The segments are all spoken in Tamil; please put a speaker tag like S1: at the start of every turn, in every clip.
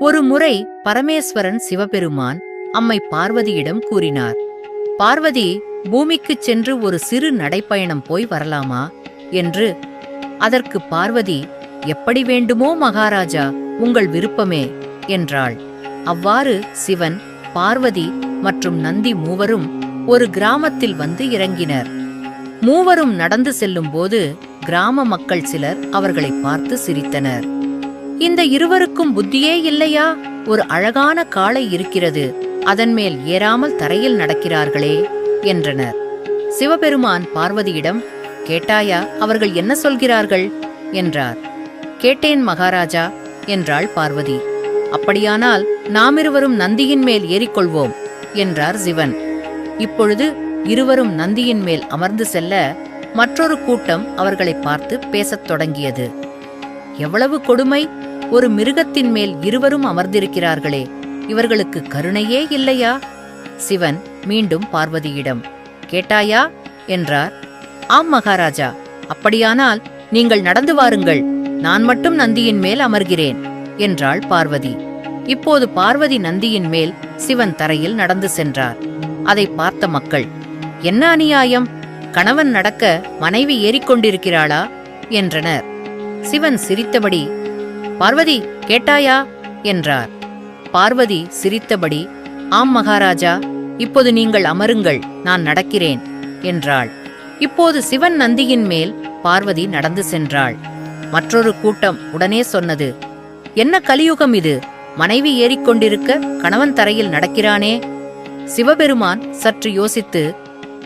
S1: ஒரு முறை பரமேஸ்வரன் சிவபெருமான் அம்மை பார்வதியிடம் கூறினார் பார்வதி பூமிக்குச் சென்று ஒரு சிறு நடைப்பயணம் போய் வரலாமா? என்று அதற்கு பார்வதி எப்படி வேண்டுமோ மகாராஜா உங்கள் விருப்பமே என்றாள். அவ்வாறு சிவன் பார்வதி மற்றும் நந்தி மூவரும் ஒரு கிராமத்தில் வந்து இறங்கினர். மூவரும் நடந்து செல்லும்போது கிராம மக்கள் சிலர் அவர்களை பார்த்து சிரித்தனர். இந்த இருவருக்கும் புத்தியே இல்லையா? ஒரு அழகான காளை இருக்கிறது. அதன் மேல் ஏறாமல் தரையில் நடக்கிறார்களே என்றனர். சிவபெருமான் பார்வதியிடம் கேட்டாயா அவர்கள் என்ன சொல்கிறார்கள்? என்றார். கேட்டேன் மகாராஜா என்றாள் பார்வதி. அப்படியானால் நாம் இருவரும் நந்தியின் மேல் ஏறிக்கொள்வோம் என்றார் சிவன். இப்பொழுது இருவரும் நந்தியின் மேல் அமர்ந்து செல்ல மற்றொரு கூட்டம் அவர்களை பார்த்து பேசத் தொடங்கியது. எவ்வளவு கொடுமை! ஒரு மிருகத்தின் மேல் இருவரும் அமர்ந்திருக்கிறார்களே இவர்களுக்கு கருணையே இல்லையா? சிவன் மீண்டும் பார்வதியிடம் கேட்டாயா? என்றார். ஆம் மகாராஜா அப்படியானால் நீங்கள் நடந்து வாருங்கள் நான் மட்டும் நந்தியின் மேல் அமர்கிறேன் என்றாள் பார்வதி. இப்போது பார்வதி நந்தியின் மேல் சிவன் தரையில் நடந்து சென்றார். அதை பார்த்த மக்கள் என்ன அநியாயம்? கணவன் நடக்க மனைவி ஏறிக்கொண்டிருக்கிறாளா? என்றனர். சிவன் சிரித்தபடி பார்வதி கேட்டாயா? என்றார். பார்வதி சிரித்தபடி ஆம் மகாராஜா இப்போது நீங்கள் அமருங்கள் நான் நடக்கிறேன் என்றாள். இப்போது சிவன் நந்தியின் மேல் பார்வதி நடந்து சென்றாள். மற்றொரு கூட்டம் உடனே சொன்னது என்ன கலியுகம் இது? மனைவி ஏறிக்கொண்டிருக்க கணவன் தரையில் நடக்கிறானே? சிவபெருமான் சற்று யோசித்து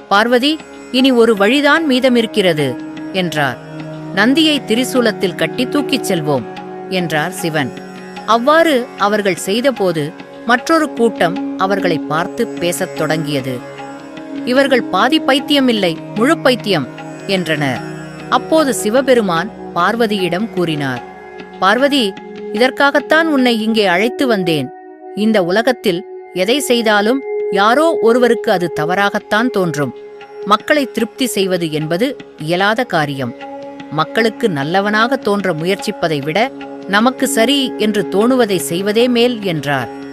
S1: பார்வதி இனி ஒரு வழிதான் மீதமிருக்கிறது என்றார். நந்தியை திரிசூலத்தில் கட்டி தூக்கிச் செல்வோம். என்றார் சிவன். அவ்வாறு அவர்கள் செய்தபோது மற்றொரு கூட்டம் அவர்களை பார்த்து பேசத் தொடங்கியது. இவர்கள் பாதி பைத்தியம் இல்லை முழு பைத்தியம் என்றனர். அப்போது சிவபெருமான் பார்வதியிடம் கூறினார் பார்வதி இதற்காகத்தான் உன்னை இங்கே அழைத்து வந்தேன். இந்த உலகத்தில் எதை செய்தாலும் யாரோ ஒருவருக்கு அது தவறாகத்தான் தோன்றும். மக்களை திருப்தி செய்வது என்பது இயலாத காரியம். மக்களுக்கு நல்லவனாக தோன்ற முயற்சிப்பதை விட நமக்கு சரி என்று தோணுவதை செய்வதே மேல் என்றார்.